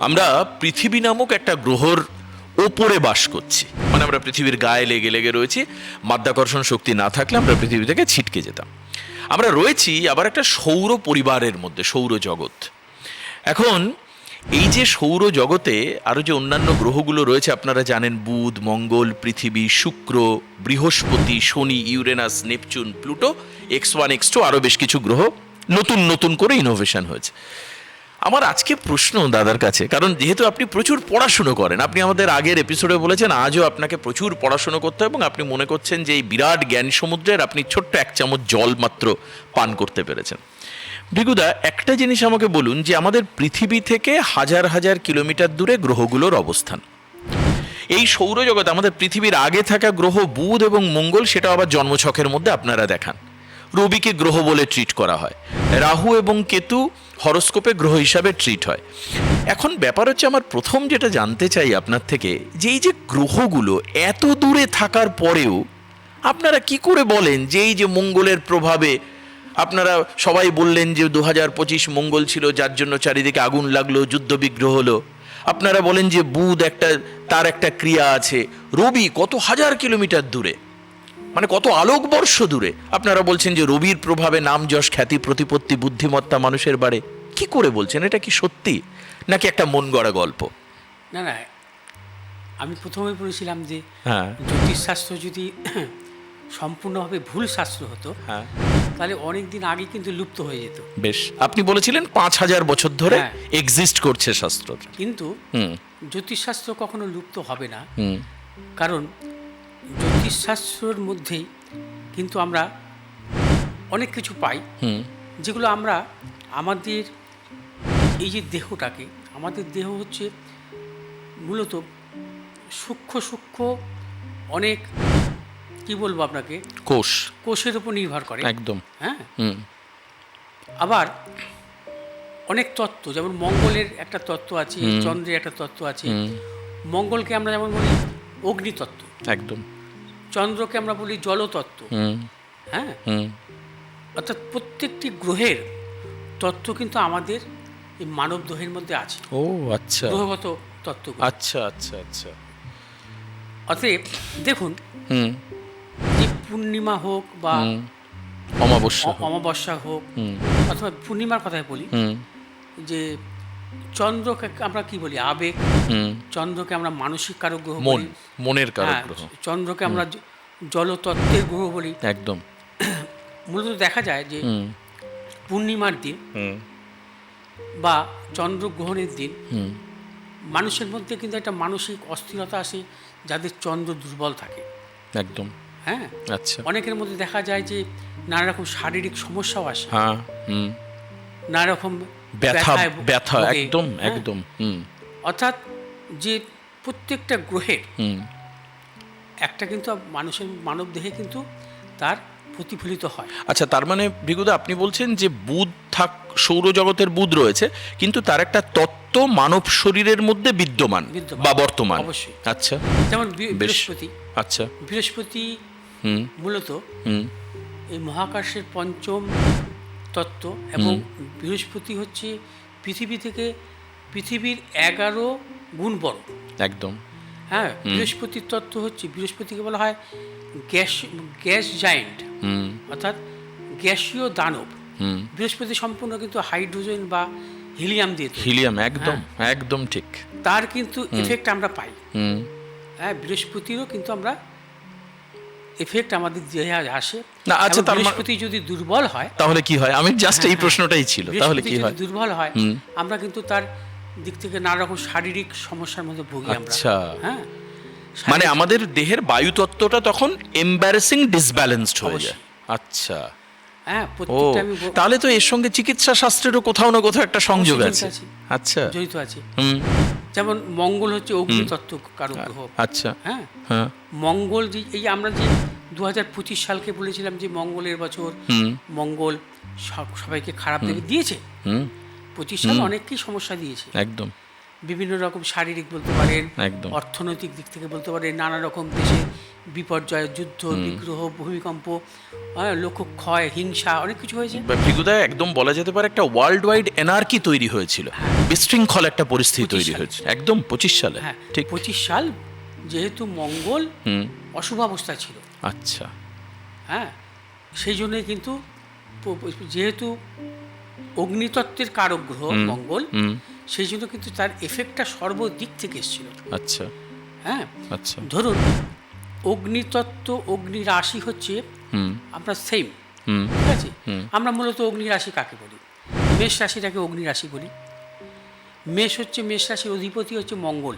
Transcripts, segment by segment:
আমরা পৃথিবী নামক একটা গ্রহর ওপরে বাস করছি। মানে আমরা পৃথিবীর গায়ে লেগে লেগে রয়েছি, মাধ্যাকর্ষণ শক্তি না থাকলে আমরা পৃথিবী থেকে ছিটকে যেতাম। আমরা রয়েছি আবার একটা সৌর পরিবারের মধ্যে, সৌর জগৎ। এখন এই যে সৌর জগতে আরও যে অন্যান্য গ্রহগুলো রয়েছে, আপনারা জানেন বুধ, মঙ্গল, পৃথিবী, শুক্র, বৃহস্পতি, শনি, Uranus, Neptune, Pluto, X one, X two আরও বেশ কিছু গ্রহ নতুন নতুন করে ইনোভেশন হয়েছে। আমার আজকে প্রশ্ন দাদার কাছে, কারণ যেহেতু আপনি প্রচুর পড়াশুনো করেন, আপনি আমাদের আগের এপিসোডে বলেছেন, আজও আপনাকে প্রচুর পড়াশুনো করতে এবং আপনি মনে করছেন যে এই বিরাট জ্ঞান সমুদ্রের আপনি ছোট্ট এক চামচ জল মাত্র পান করতে পেরেছেন। ভৃগুদা একটা জিনিস আমাকে বলুন যে আমাদের পৃথিবী থেকে হাজার হাজার কিলোমিটার দূরে গ্রহগুলোর অবস্থান। এই সৌরজগৎ, আমাদের পৃথিবীর আগে থাকা গ্রহ বুধ এবং মঙ্গল, সেটা আবার জন্মছকের মধ্যে আপনারা দেখান। রবিকে গ্রহ বলে ট্রিট করা হয়। রাহু এবং কেতু হরস্কোপে গ্রহ হিসাবে ট্রিট হয়। এখন ব্যাপার হচ্ছে আমার প্রথম যেটা জানতে চাই আপনার থেকে, যে এই যে গ্রহগুলো এত দূরে থাকার পরেও আপনারা কি করে বলেন যে এই যে মঙ্গলের প্রভাবে আপনারা সবাই বললেন যে দু হাজার পঁচিশ মঙ্গল ছিল, যার জন্য চারিদিকে আগুন লাগল যুদ্ধবিগ্রহ হলো। আপনারা বলেন যে বুধ একটা, তার একটা ক্রিয়া আছে। রবি কত হাজার কিলোমিটার দূরে? মানে কত আলোকবর্ষ দূরে। আপনারা বলছেন যে রবির প্রভাবে নাম যশ খ্যাতি প্রতিপত্তি বুদ্ধিমত্তা মানুষের বাড়ে। কি করে বলছেন? এটা কি সত্যি? নাকি একটা মন গড়া গল্প? না না আমি প্রথমে বলেছিলাম যে হ্যাঁ। জ্যোতিষশাস্ত্র যদি সম্পূর্ণভাবে ভুল শাস্ত্র হতো হ্যাঁ। তাহলে অনেক দিন আগে কিন্তু লুপ্ত হয়ে যেত। বেশ। আপনি বলেছিলেন পাঁচ হাজার বছর ধরে হ্যাঁ। এক্সিস্ট করছে শাস্ত্র। কিন্তু জ্যোতিষশাস্ত্র কখনো লুপ্ত হবে না। কারণ জ্যোতিষশাস্ত্রের মধ্যেই কিন্তু আমরা অনেক কিছু পাই। যেগুলো আমরা আমাদের এই যে দেহটাকে আমাদের দেহ হচ্ছে মূলত সূক্ষ্ম সূক্ষ্ম অনেক কি বলব আপনাকে? কোষ। কোষের উপর নির্ভর করে। একদম। হ্যাঁ? আবার অনেক তত্ত্ব যেমন মঙ্গলের একটা তত্ত্ব আছে চন্দ্রের একটা তত্ত্ব আছে। মঙ্গলকে আমরা যেমন বলি অগ্নিতত্ত্ব। একদম। চন্দ্রকে আমরা বলি জলতত্ত্ব। হ্যাঁ? অর্থাৎ প্রত্যেকটি গ্রহের তত্ত্ব কিন্তু আমাদের এই মানব দেহের মধ্যে আছে। ও আচ্ছা। গ্রহগত তত্ত্ব আচ্ছা আচ্ছা আচ্ছা। অতএব দেখুন যে পূর্ণিমা হোক বা অমাবস্যা অমাবস্যা হোক অথবা পূর্ণিমার কথাই বলি যে চন্দ্রকে আমরা কি বলি? আবেগ। চন্দ্রকে আমরা মানসিক কারক গ্রহ মন। বলি। মনের কারক হ্যাঁ, গ্রহ চন্দ্রকে আমরা জলতত্ত্বের গ্রহ বলি। একদম। মূলত দেখা যায় যে পূর্ণিমার দিন বা চন্দ্রগ্রহণের দিন হুম। মানুষের মধ্যে কিন্তু একটা মানসিক অস্থিরতা আসে যাদের চন্দ্র দুর্বল থাকে। একদম। হ্যাঁ? আচ্ছা। অনেকের মধ্যে দেখা যায় যে নানা রকম শারীরিক সমস্যাও আসে। হ্যাঁ নানা রকম ব্যথা ব্যথা একদম হ্যাঁ? একদম হুম। অর্থাৎ যে প্রত্যেকটা গ্রহের হুম। একটা কিন্তু মানুষের মানব দেহে কিন্তু তার প্রতিফলিত হয়। আচ্ছা তার মানে ভিগুদা আপনি বলছেন যে বুধ থাক সৌরজগতের বুধ রয়েছে কিন্তু তার একটা তত্ত্ব মানব শরীরের মধ্যে বিদ্যমান বা বর্তমান। অবশ্যই। আচ্ছা যেমন বৃহস্পতি। আচ্ছা। বৃহস্পতি হুম। মূলত হুম। এই মহাকাশের পঞ্চম তত্ত্ব এবং বৃহস্পতি হচ্ছে পৃথিবী থেকে পৃথিবীর এগারো গুণ বড় একদম। হ্যাঁ বৃহস্পতির তত্ত্ব হচ্ছে বৃহস্পতিকে বলা হয় গ্যাস গ্যাস জায়েন্ট অর্থাৎ গ্যাসীয় দানব। বৃহস্পতি সম্পূর্ণ কিন্তু হাইড্রোজেন বা হিলিয়াম দিয়ে হিলিয়াম একদম একদম ঠিক। তার কিন্তু এফেক্ট আমরা পাই। হ্যাঁ বৃহস্পতিরও কিন্তু আমরা এফেক্ট আমাদের দেহে আসে না, আচ্ছা, তার মা- বৃহস্পতি যদি দুর্বল হয় তাহলে কি হয়? আমি জাস্ট এই প্রশ্নটাই ছিল তাহলে কি হয়? দুর্বল হয় আমরা কিন্তু তার দিক থেকে নানা রকম শারীরিক সমস্যার মধ্যে ভুগি আমরা। আচ্ছা। হ্যাঁ। মানে আমাদের দেহের বায়ুতত্ত্বটা তখন এম্বারেসিং ডিসব্যালেন্সড হয়ে যায়। আচ্ছা। হ্যাঁ তাহলে তো এর সঙ্গে চিকিৎসা শাস্ত্রেরও কোথাও না কোথাও একটা সংযোগ আছে। আচ্ছা। জড়িত আছে। হুম। যেমন মঙ্গল হচ্ছে অগ্নিতত্ত্ব কারক গ্রহ আচ্ছা। হ্যাঁ। হ্যাঁ। মঙ্গল যে এই আমরা যে দু হাজার পঁচিশ সালকে বলেছিলাম যে মঙ্গলের বছর মঙ্গল সব- সবাইকে খারাপ দেবে দিয়েছে। পঁচিশ সাল অনেককেই সমস্যা দিয়েছে। একদম। বিভিন্ন রকম শারীরিক বলতে পারেন একদম। অর্থনৈতিক দিক থেকে বলতে পারেন নানা রকম দেশে বিপর্যয় যুদ্ধ বিগ্রহ ভূমিকম্প হ্যাঁ, লোক ক্ষয় হিংসা অনেক কিছু হয়েছে। বা একদম বলা যেতে পারে একটা ওয়ার্ল্ড ওয়াইড এনআরকি তৈরি হয়েছিল। বিশৃঙ্খল একটা পরিস্থিতি তৈরি। হয়েছে। একদম পঁচিশ সালে। হ্যাঁ ঠিক। পঁচিশ সাল যেহেতু মঙ্গল অশুভ অবস্থা ছিল। আচ্ছা। হ্যাঁ সেই জন্যই কিন্তু যেহেতু অগ্নিতত্ত্বের কারক গ্রহ মঙ্গল সেই জন্য কিন্তু তার এফেক্টটা সর্বদিক থেকে এসেছিল। আচ্ছা। হ্যাঁ আচ্ছা। ধরুন অগ্নিতত্ত্ব অগ্নি রাশি হচ্ছে আপনার সেম ঠিক আছে? আমরা মূলত অগ্নি রাশি কাকে বলি? মেষ রাশিটাকে অগ্নি রাশি বলি। মেষ হচ্ছে মেষ রাশির অধিপতি হচ্ছে মঙ্গল।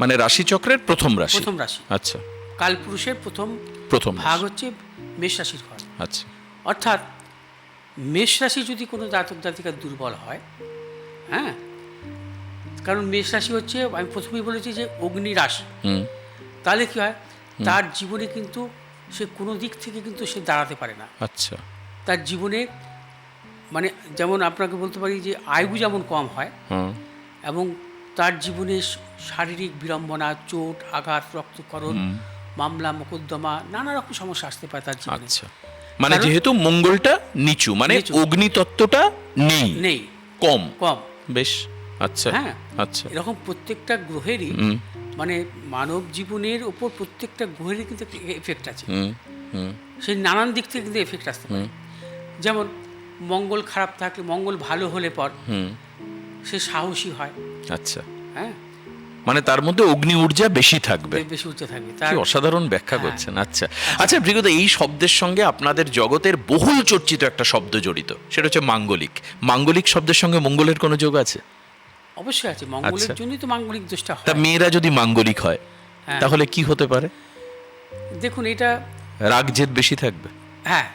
মানে রাশিচক্রের প্রথম রাশি। প্রথম রাশি। আচ্ছা। কালপুরুষের প্রথম প্রথম ভাগ হচ্ছে মেষ রাশির ঘর। আচ্ছা। অর্থাৎ মেষ রাশি যদি কোনো জাতক জাতিকা দুর্বল হয় হ্যাঁ? কারণ মেষ রাশি হচ্ছে আমি প্রথমেই বলেছি যে অগ্নি রাশি। হুম। তাহলে কি হয়? তার জীবনে কিন্তু সে কোনো দিক থেকে কিন্তু সে দাঁড়াতে পারে না। আচ্ছা। তার জীবনে মানে যেমন আপনাকে বলতে পারি যে আয়ু যেমন কম হয় এবং তার জীবনে শারীরিক বিড়ম্বনা চোট আঘাত রক্তকরণ মামলা মোকদ্দমা নানা রকম সমস্যা আসতে পারে তার জীবনে। আচ্ছা। মানে যেহেতু মঙ্গলটা নিচু মানে। অগ্নিতত্ত্বটা নেই। নেই। কম। কম। বেশ। আচ্ছা। হ্যাঁ। আচ্ছা। এরকম প্রত্যেকটা গ্রহেরই মানে মানব জীবনের ওপর প্রত্যেকটা গ্রহেরই কিন্তু এফেক্ট আছে। হুম হুম। সেই নানান দিক থেকে কিন্তু এফেক্ট আসতে পারে। যেমন মঙ্গল খারাপ থাকলে মঙ্গল ভালো হলে পর সে সাহসী হয়। আচ্ছা। হ্যাঁ? মানে তার মধ্যে অগ্নি ঊর্জা বেশি থাকবে। বেশি উচ্চ থাকবে। কি অসাধারণ ব্যাখ্যা হ্যাঁ। করছেন আচ্ছা। আচ্ছা ভৃগত এই শব্দের সঙ্গে আপনাদের জগতের বহুল চর্চিত একটা শব্দ জড়িত। সেটা হচ্ছে মাঙ্গলিক। মাঙ্গলিক শব্দের সঙ্গে মঙ্গলের কোনো যোগ আছে? অবশ্যই আছে। মঙ্গলের আচ্ছা। জন্যই তো মাঙ্গলিক দোষটা তা হয়। মেয়েরা যদি মাঙ্গলিক হয় হ্যাঁ। তাহলে কি হতে পারে? দেখুন এটা রাগ জেদ বেশি থাকবে? হ্যাঁ।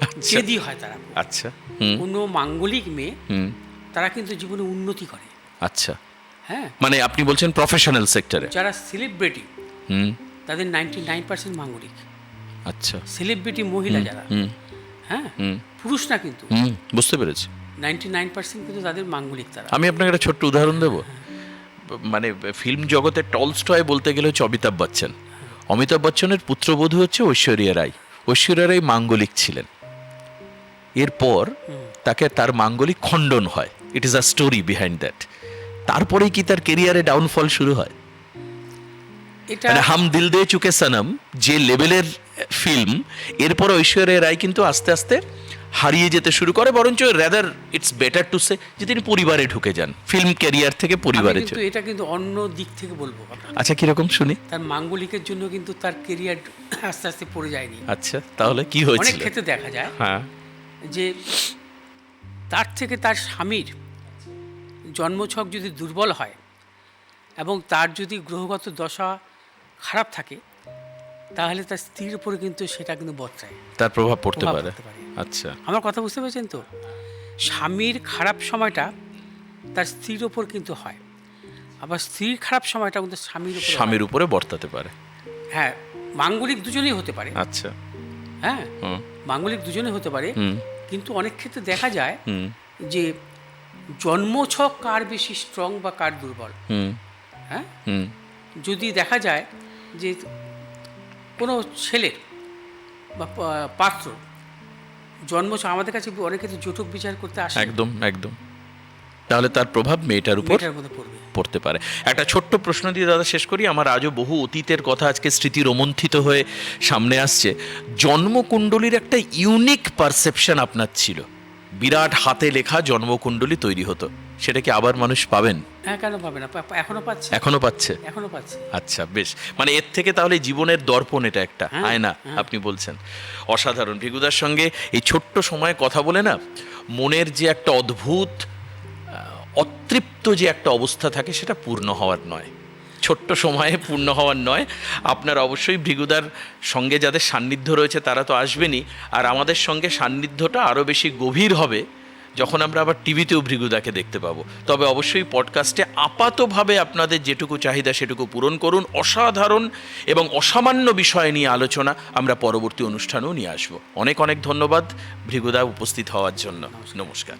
আচ্ছা। জেদি হয় তারা। আচ্ছা। কোনো মাঙ্গলিক মেয়ে তারা কিন্তু জীবনে উন্নতি করে। আচ্ছা। হ্যাঁ। মানে আপনি বলছেন প্রফেশনাল সেক্টরে যারা সেলিব্রিটি হুম। তাদের নাইনটি নাইন পার্সেন্ট মাঙ্গলিক। আচ্ছা। সেলিব্রিটি মহিলা যারা হুম। হ্যাঁ পুরুষ না কিন্তু। বুঝতে পেরেছি। নাইনটি নাইন পার্সেন্ট কিন্তু তাদের মাঙ্গলিক তারা। আমি আপনাকে একটা ছোট্ট উদাহরণ দেব। মানে ফিল্ম জগতে টলস্টয় বলতে গেলে হচ্ছে অমিতাভ বচ্চন। অমিতাভ বচ্চনের পুত্রবধূ হচ্ছে ঐশ্বরিয়া রায়। ঐশ্বরিয়া রায় মাঙ্গলিক ছিলেন। এরপর তাকে তার মাঙ্গলিক খণ্ডন হয়। It is a story behind that তারপরেই কি তার কেরিয়ারে ডাউনফল শুরু হয়? এটা মানে হাম দিল দে চুকে সনম যে লেভেলের ফিল্ম এরপর ঐশ্বরিয়া রায় কিন্তু আস্তে আস্তে হারিয়ে যেতে শুরু করে বরঞ্চ rather it's better to say যে তিনি পরিবারে ঢুকে যান ফিল্ম ক্যারিয়ার থেকে পরিবারে কিন্তু এটা কিন্তু অন্য দিক থেকে বলব আচ্ছা কীরকম শুনি? তার মাঙ্গলিকের জন্য কিন্তু তার কেরিয়ার আস্তে আস্তে পড়ে যায়নি। আচ্ছা তাহলে কি অনেক ক্ষেত্রে দেখা যায় হ্যাঁ। যে তার থেকে তার স্বামীর জন্মছক যদি দুর্বল হয় এবং তার যদি গ্রহগত দশা খারাপ থাকে তাহলে তার স্ত্রীর উপরে কিন্তু সেটা কিন্তু বর্তায়। তার প্রভাব পড়তে পারে। আচ্ছা। আমার কথা বুঝতে পেরেছেন তো? স্বামীর খারাপ সময়টা তার স্ত্রীর ওপর কিন্তু হয়। আবার স্ত্রীর খারাপ সময়টা কিন্তু স্বামীর উপর স্বামীর উপরে বর্তাতে পারে। হ্যাঁ মাঙ্গলিক দুজনেই হতে পারে। আচ্ছা। হ্যাঁ মাঙ্গলিক দুজনে হতে পারে। কিন্তু অনেক ক্ষেত্রে দেখা যায় যে জন্মছক কার বেশি স্ট্রং বা কার দুর্বল? হুম। হ্যাঁ? হুম। যদি দেখা যায় যে কোনো ছেলের বা পাত্র জন্মছক আমাদের কাছে অনেক ক্ষেত্রে জটক বিচার করতে আসে। একদম একদম। তাহলে তার প্রভাব মেয়েটার উপর পড়তে পারে। একটা ছোট্ট প্রশ্ন দিয়ে দাদা শেষ করি। আমার আজও বহু অতীতের কথা আজকে স্মৃতি রোমন্থিত হয়ে সামনে আসছে। জন্মকুণ্ডলীর একটা ইউনিক পারসেপশন আপনার ছিল। বিরাট হাতে লেখা জন্মকুণ্ডলী তৈরি হতো। সেটা কি আবার মানুষ পাবেন? হ্যাঁ কেন পাবে না? পা- পা- এখনও পাচ্ছে। এখনও পাচ্ছে? এখনও পাচ্ছে। আচ্ছা বেশ। মানে এর থেকে তাহলে জীবনের দর্পণ এটা একটা হ্যাঁ, আয়না হ্যাঁ। আপনি বলছেন। অসাধারণ। ভিগুদার সঙ্গে এই ছোট্ট সময়ে কথা বলে না মনের যে একটা অদ্ভুত অতৃপ্ত যে একটা অবস্থা থাকে সেটা পূর্ণ হওয়ার নয়। ছোট্ট সময়ে পূর্ণ হওয়ার নয়। আপনার অবশ্যই ভৃগুদার সঙ্গে যাদের সান্নিধ্য রয়েছে তারা তো আসবেনই। আর আমাদের সঙ্গে সান্নিধ্যটা আরও বেশি গভীর হবে যখন আমরা আবার টিভিতেও ভৃগুদাকে দেখতে পাবো। তবে অবশ্যই পডকাস্টে আপাতভাবে আপনাদের যেটুকু চাহিদা সেটুকু পূরণ করুন। অসাধারণ এবং অসামান্য বিষয় নিয়ে আলোচনা আমরা পরবর্তী অনুষ্ঠানেও নিয়ে আসব। অনেক অনেক ধন্যবাদ ভৃগুদা উপস্থিত হওয়ার জন্য। নমস্কার।